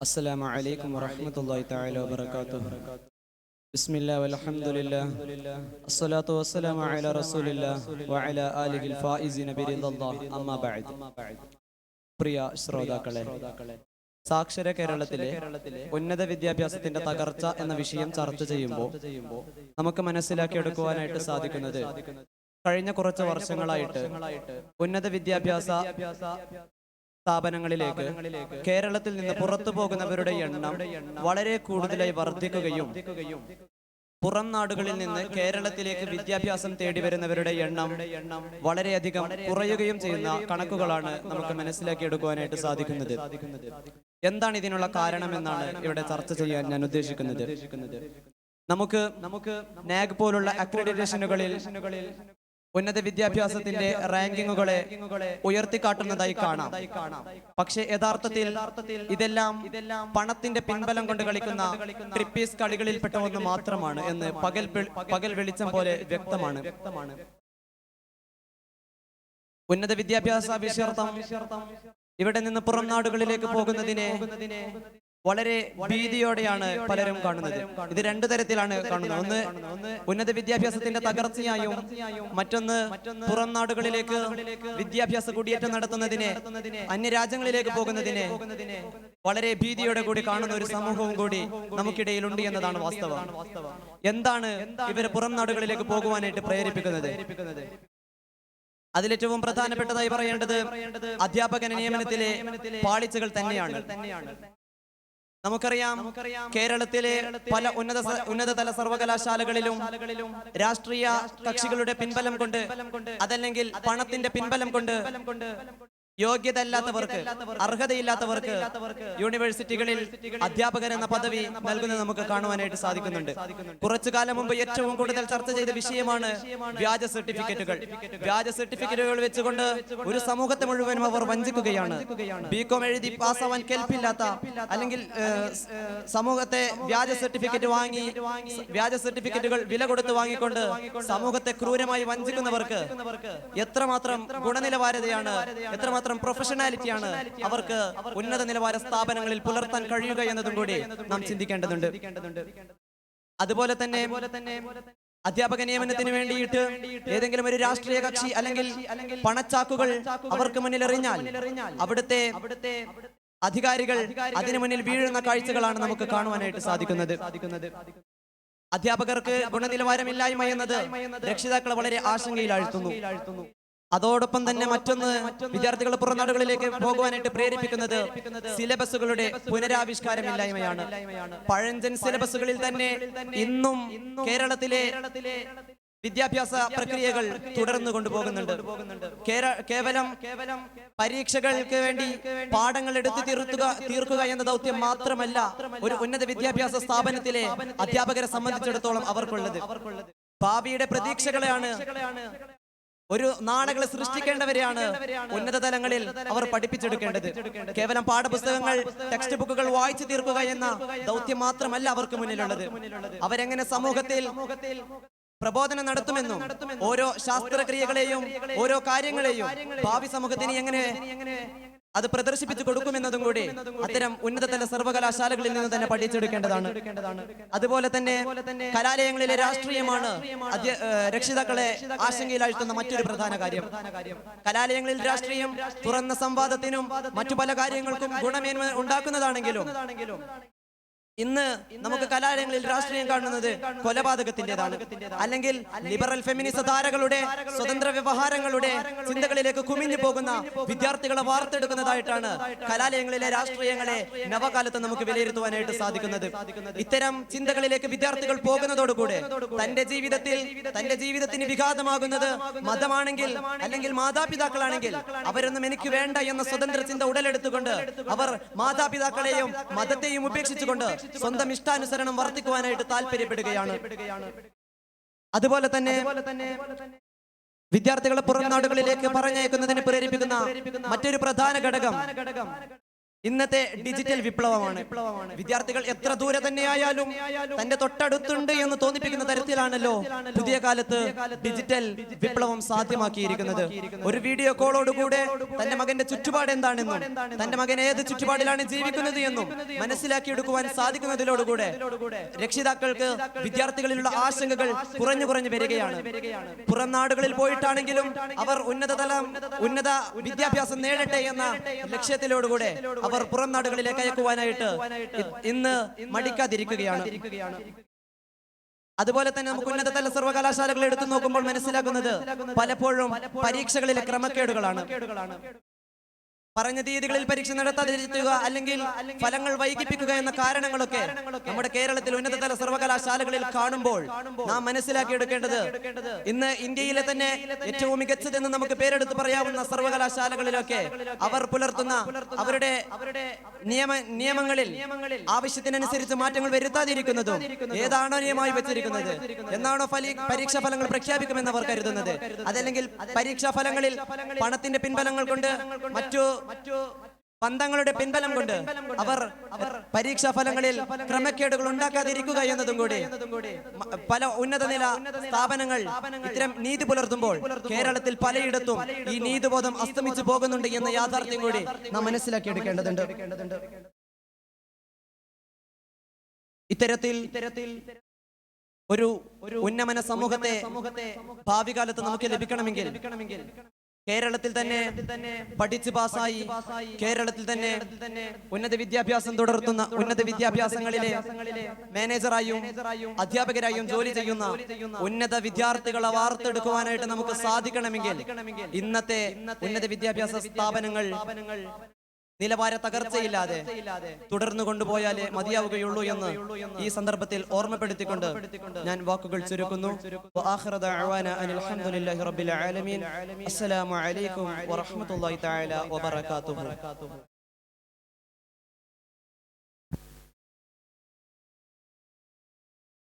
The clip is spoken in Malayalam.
السلام عليكم ورحمة الله تعالى وبركاته بسم الله والحمد لله الصلاة والسلام على رسول الله وعلى آله الفائزين برضا الله أما بعد പ്രിയ ശ്രോതാക്കളെ സാക്ഷര കേരളത്തിലെ ഉന്നത വിദ്യാഭ്യാസത്തിന്റെ തകർച്ച എന്ന വിഷയം ചർച്ച ചെയ്യുമ്പോൾ നമുക്ക് മനസ്സിലാക്കിയെടുക്കുവാനായിട്ട് സാധിക്കുന്നത് കഴിഞ്ഞ കുറച്ച് വർഷങ്ങളായിട്ട് ഉന്നത വിദ്യാഭ്യാസ സ്ഥാപനങ്ങളിലേക്ക് കേരളത്തിൽ നിന്ന് പുറത്തു പോകുന്നവരുടെ എണ്ണം വളരെ കൂടുതലായി വർദ്ധിക്കുകയും പുറം നാടുകളിൽ നിന്ന് കേരളത്തിലേക്ക് വിദ്യാഭ്യാസം തേടി വരുന്നവരുടെ എണ്ണം വളരെയധികം കുറയുകയും ചെയ്യുന്ന കണക്കുകളാണ് നമുക്ക് മനസ്സിലാക്കിയെടുക്കുവാനായിട്ട് സാധിക്കുന്നത്. എന്താണ് ഇതിനുള്ള കാരണമെന്നാണ് ഇവിടെ ചർച്ച ചെയ്യാൻ ഞാൻ ഉദ്ദേശിക്കുന്നത്. നമുക്ക് നമുക്ക് നാഗ് പോലുള്ള അക്രഡിറ്റേഷനുകളിൽ ഉന്നത വിദ്യാഭ്യാസത്തിന്റെ റാങ്കിങ്ങുകളെ ഉയർത്തിക്കാട്ടുന്നതായി കാണാം. പക്ഷേ യഥാർത്ഥത്തിൽ ഇതെല്ലാം പണത്തിന്റെ പിൻബലം കൊണ്ട് കളിക്കുന്ന ട്രിപ്പീസ് കളികളിൽപ്പെട്ട ഒന്ന് മാത്രമാണ് എന്ന് പകൽ പകൽ വെളിച്ചം പോലെ വ്യക്തമാണ്. ഉന്നത വിദ്യാഭ്യാസ വിശ്വർത്ഥം ഇവിടെ നിന്ന് പുറം നാടുകളിലേക്ക് പോകുന്നതിനെ വളരെ ഭീതിയോടെയാണ് പലരും കാണുന്നത്. ഇത് രണ്ടു തരത്തിലാണ് കാണുന്നത്. ഒന്ന് ഉന്നത വിദ്യാഭ്യാസത്തിന്റെ തകർച്ചയായും മറ്റൊന്ന് പുറം നാടുകളിലേക്ക് വിദ്യാഭ്യാസ കുടിയേറ്റം നടത്തുന്നതിനെ അന്യരാജ്യങ്ങളിലേക്ക് പോകുന്നതിനെ വളരെ ഭീതിയോടെ കൂടി കാണുന്ന ഒരു സമൂഹവും കൂടി നമുക്കിടയിലുണ്ട് എന്നതാണ് വാസ്തവം. എന്താണ് ഇവർ പുറം നാടുകളിലേക്ക് പോകുവാനായിട്ട് പ്രേരിപ്പിക്കുന്നത്? അതിലേറ്റവും പ്രധാനപ്പെട്ടതായി പറയേണ്ടത് അധ്യാപക നിയമനത്തിലെ പാളിച്ചകൾ തന്നെയാണ്. നമുക്കറിയാം കേരളത്തിലെ പല ഉന്നത ഉന്നതതല സർവകലാശാലകളിലും രാഷ്ട്രീയ കക്ഷികളുടെ പിൻബലം കൊണ്ട് അതല്ലെങ്കിൽ പണത്തിന്റെ പിൻബലം കൊണ്ട് യോഗ്യത അല്ലാത്തവർക്ക് അർഹതയില്ലാത്തവർക്ക് യൂണിവേഴ്സിറ്റികളിൽ അധ്യാപകൻ എന്ന പദവി നൽകുന്നത് നമുക്ക് കാണുവാനായിട്ട് സാധിക്കുന്നുണ്ട്. കുറച്ചു കാലം മുമ്പ് ഏറ്റവും കൂടുതൽ ചർച്ച ചെയ്ത വിഷയമാണ് വ്യാജ സർട്ടിഫിക്കറ്റുകൾ. വ്യാജ സർട്ടിഫിക്കറ്റുകൾ വെച്ചുകൊണ്ട് ഒരു സമൂഹത്തെ മുഴുവനും അവർ വഞ്ചിക്കുകയാണ്. ബികോം എഴുതി പാസ്സാവാൻ കേൾപ്പില്ലാത്ത അല്ലെങ്കിൽ സമൂഹത്തെ വ്യാജ സർട്ടിഫിക്കറ്റ് വാങ്ങി വ്യാജ സർട്ടിഫിക്കറ്റുകൾ വില കൊടുത്ത് വാങ്ങിക്കൊണ്ട് സമൂഹത്തെ ക്രൂരമായി വഞ്ചിക്കുന്നവർക്ക് എത്രമാത്രം ഗുണനിലവാരതയാണ് എത്രമാത്രം പ്രൊഫഷണാലിറ്റിയാണ് അവർക്ക് ഉന്നത നിലവാര സ്ഥാപനങ്ങളിൽ പുലർത്താൻ കഴിയുക എന്നതും കൂടി നാം ചിന്തിക്കേണ്ടതുണ്ട്. അതുപോലെ തന്നെ അധ്യാപക നിയമനത്തിന് വേണ്ടിയിട്ട് ഏതെങ്കിലും ഒരു രാഷ്ട്രീയ കക്ഷി അല്ലെങ്കിൽ പണച്ചാക്കുകൾ അവർക്ക് മുന്നിൽ എറിഞ്ഞാൽ അവിടുത്തെ അധികാരികൾ അതിനു മുന്നിൽ വീഴുന്ന കാഴ്ചകളാണ് നമുക്ക് കാണുവാനായിട്ട് സാധിക്കുന്നത്. അധ്യാപകർക്ക് ഗുണനിലവാരമില്ലായ്മ എന്നത് രക്ഷിതാക്കളെ വളരെ ആശങ്കയിലാഴ്ത്തുന്നു അതോടൊപ്പം തന്നെ മറ്റൊന്ന് വിദ്യാർത്ഥികൾ പുറം നാടുകളിലേക്ക് പോകുവാനായിട്ട് പ്രേരിപ്പിക്കുന്നത് സിലബസുകളുടെ പുനരാവിഷ്കാരമില്ലായ്മയാണ്. പഴഞ്ചൻ സിലബസുകളിൽ തന്നെ ഇന്നും കേരളത്തിലെ വിദ്യാഭ്യാസ പ്രക്രിയകൾ തുടർന്നു കൊണ്ടുപോകുന്നുണ്ട്. കേവലം പരീക്ഷകൾക്ക് വേണ്ടി പാഠങ്ങൾ എടുത്തു തീർത്തുക തീർക്കുക എന്ന ദൗത്യം മാത്രമല്ല ഒരു ഉന്നത വിദ്യാഭ്യാസ സ്ഥാപനത്തിലെ അധ്യാപകരെ സംബന്ധിച്ചിടത്തോളം അവർക്കുള്ളത്. ഭാവിയുടെ പ്രതീക്ഷകളെയാണ് ഒരു നാടകളെ സൃഷ്ടിക്കേണ്ടവരെയാണ് ഉന്നത തലങ്ങളിൽ അവർ പഠിപ്പിച്ചെടുക്കേണ്ടത്. കേവലം പാഠപുസ്തകങ്ങൾ ടെക്സ്റ്റ് ബുക്കുകൾ വായിച്ചു തീർക്കുക എന്ന ദൗത്യം മാത്രമല്ല അവർക്ക് മുന്നിലുള്ളത്. അവരെങ്ങനെ സമൂഹത്തിൽ പ്രബോധനം നടത്തുമെന്നും ഓരോ ശാസ്ത്രക്രിയകളെയും ഓരോ കാര്യങ്ങളെയും ഭാവി സമൂഹത്തിന് എങ്ങനെ അത് പ്രദർശിപ്പിച്ചു കൊടുക്കുമെന്നതും കൂടി അത്തരം ഉന്നതതല സർവകലാശാലകളിൽ നിന്ന് തന്നെ പഠിച്ചെടുക്കേണ്ടതാണ്. അതുപോലെ തന്നെ കലാലയങ്ങളിലെ രാഷ്ട്രീയമാണ് രക്ഷിതാക്കളെ ആശങ്കയിലാഴ്ത്തുന്ന മറ്റൊരു പ്രധാന കാര്യം. കലാലയങ്ങളിൽ രാഷ്ട്രീയം തുറന്ന സംവാദത്തിനും മറ്റു പല കാര്യങ്ങൾക്കും ഗുണമേന്മ ഉണ്ടാക്കുന്നതാണെങ്കിലും ഇന്ന് നമുക്ക് കലാലയങ്ങളിൽ രാഷ്ട്രീയം കാണുന്നത് കൊലപാതകത്തിന്റേതാണ് അല്ലെങ്കിൽ ലിബറൽ ഫെമിനിസ്റ്റ് ധാരകളുടെ സ്വതന്ത്ര വ്യവഹാരങ്ങളുടെ ചിന്തകളിലേക്ക് കുമിഞ്ഞു പോകുന്ന വിദ്യാർത്ഥികളെ വാർത്തെടുക്കുന്നതായിട്ടാണ് കലാലയങ്ങളിലെ രാഷ്ട്രീയങ്ങളെ നവകാലത്ത് നമുക്ക് വിലയിരുത്തുവാനായിട്ട് സാധിക്കുന്നത്. ഇത്തരം ചിന്തകളിലേക്ക് വിദ്യാർത്ഥികൾ പോകുന്നതോടുകൂടെ തന്റെ ജീവിതത്തിൽ തന്റെ ജീവിതത്തിന് വിഘാതമാകുന്നത് മതമാണെങ്കിൽ അല്ലെങ്കിൽ മാതാപിതാക്കളാണെങ്കിൽ അവരൊന്നും എനിക്ക് വേണ്ട എന്ന സ്വതന്ത്ര ചിന്ത ഉടലെടുത്തുകൊണ്ട് അവർ മാതാപിതാക്കളെയും മതത്തെയും ഉപേക്ഷിച്ചുകൊണ്ട് സ്വന്തം ഇഷ്ടാനുസരണം വർദ്ധിക്കുവാനായിട്ട് താല്പര്യപ്പെടുകയാണ്. അതുപോലെ തന്നെ വിദ്യാർത്ഥികളെ പുറം നാടുകളിലേക്ക് പറഞ്ഞയക്കുന്നതിന് പ്രേരിപ്പിക്കുന്ന മറ്റൊരു പ്രധാന ഘടകം. ഇന്നത്തെ ഡിജിറ്റൽ വിപ്ലവമാണ്. വിദ്യാർത്ഥികൾ എത്ര ദൂരെ തന്നെയായാലും തന്റെ തൊട്ടടുത്തുണ്ട് എന്ന് തോന്നിപ്പിക്കുന്ന തരത്തിലാണല്ലോ പുതിയ കാലത്ത് ഡിജിറ്റൽ വിപ്ലവം സാധ്യമാക്കിയിരിക്കുന്നത്. ഒരു വീഡിയോ കോളോടുകൂടെ തന്റെ മകന്റെ ചുറ്റുപാട് എന്താണെന്നും തന്റെ മകൻ ഏത് ചുറ്റുപാടിലാണ് ജീവിക്കുന്നത് എന്നും മനസ്സിലാക്കിയെടുക്കുവാൻ സാധിക്കുന്നതിലോടുകൂടെ രക്ഷിതാക്കൾക്ക് വിദ്യാർത്ഥികളിലുള്ള ആശങ്കകൾ കുറഞ്ഞു കുറഞ്ഞു വരികയാണ്. പുറം നാടുകളിൽ പോയിട്ടാണെങ്കിലും അവർ ഉന്നതതലം ഉന്നത വിദ്യാഭ്യാസം നേടട്ടെ എന്ന ലക്ഷ്യത്തിലോടുകൂടെ അവർ പുറം നാടുകളിലേക്ക് അയക്കുവാനായിട്ട് ഇന്ന് മടിക്കാതിരിക്കുകയാണ്. അതുപോലെ തന്നെ നമുക്ക് ഉന്നതതല സർവകലാശാലകൾ എടുത്തു നോക്കുമ്പോൾ മനസ്സിലാക്കുന്നത് പലപ്പോഴും പരീക്ഷകളിലെ ക്രമക്കേടുകളാണ്. പറഞ്ഞ തീയതികളിൽ പരീക്ഷ നടത്താതിരിക്കുക അല്ലെങ്കിൽ ഫലങ്ങൾ വൈകിപ്പിക്കുക എന്ന കാരണങ്ങളൊക്കെ നമ്മുടെ കേരളത്തിൽ ഉന്നതതല സർവകലാശാലകളിൽ കാണുമ്പോൾ നാം മനസ്സിലാക്കിയെടുക്കേണ്ടത് ഇന്ന് ഇന്ത്യയിലെ തന്നെ ഏറ്റവും മികച്ചതെന്ന് നമുക്ക് പേരെടുത്ത് പറയാവുന്ന സർവകലാശാലകളിലൊക്കെ അവർ പുലർത്തുന്ന അവരുടെ നിയമ നിയമങ്ങളിൽ ആവശ്യത്തിനനുസരിച്ച് മാറ്റങ്ങൾ വരുത്താതിരിക്കുന്നതും ഏതാണോ നിയമമായി വെച്ചിരിക്കുന്നത് എന്നാണോ ഫലി പരീക്ഷാ ഫലങ്ങൾ പ്രഖ്യാപിക്കുമെന്ന് അവർ കരുതുന്നത് അതല്ലെങ്കിൽ പരീക്ഷാ ഫലങ്ങളിൽ പണത്തിന്റെ പിൻബലങ്ങൾ കൊണ്ട് മറ്റു മറ്റു പന്തങ്ങളുടെ പിൻബലം കൊണ്ട് അവർ പരീക്ഷാ ഫലങ്ങളിൽ ക്രമക്കേടുകൾ ഉണ്ടാക്കാതിരിക്കുക എന്നതും കൂടി പല ഉന്നത നില സ്ഥാപനങ്ങൾ ഇത്തരം നീതി പുലർത്തുമ്പോൾ കേരളത്തിൽ പലയിടത്തും ഈ നീതിബോധം അസ്തമിച്ചു പോകുന്നുണ്ട് എന്ന യാഥാർത്ഥ്യം കൂടി നാം മനസ്സിലാക്കിയെടുക്കേണ്ടതുണ്ട് എടുക്കേണ്ടതുണ്ട്. ഇത്തരത്തിൽ ഒരു ഉന്നമന സമൂഹത്തെ ഭാവി കാലത്ത് നമുക്ക് ലഭിക്കണമെങ്കിൽ കേരളത്തിൽ തന്നെ പഠിച്ച് പാസ്സായി. കേരളത്തിൽ തന്നെ ഉന്നത വിദ്യാഭ്യാസം തുടർത്തുന്ന ഉന്നത വിദ്യാഭ്യാസങ്ങളിലെ മാനേജറായും അധ്യാപകരായും ജോലി ചെയ്യുന്ന ഉന്നത വിദ്യാർത്ഥികളെ വാർത്തെടുക്കുവാനായിട്ട് നമുക്ക് സാധിക്കണമെങ്കിൽ ഇന്നത്തെ ഉന്നത വിദ്യാഭ്യാസ സ്ഥാപനങ്ങൾ നിലവാര തകർച്ചയില്ലാതെ തുടർന്നു കൊണ്ടുപോയാലേ മതിയാവുകയുള്ളൂ എന്ന് ഈ സന്ദർഭത്തിൽ ഓർമ്മപ്പെടുത്തിക്കൊണ്ട് ഞാൻ വാക്കുകൾ ചുരുക്കുന്നു. അസ്സലാമു അലൈക്കും വറഹ്മത്തുള്ളാഹി തആല വബറകാതുഹു.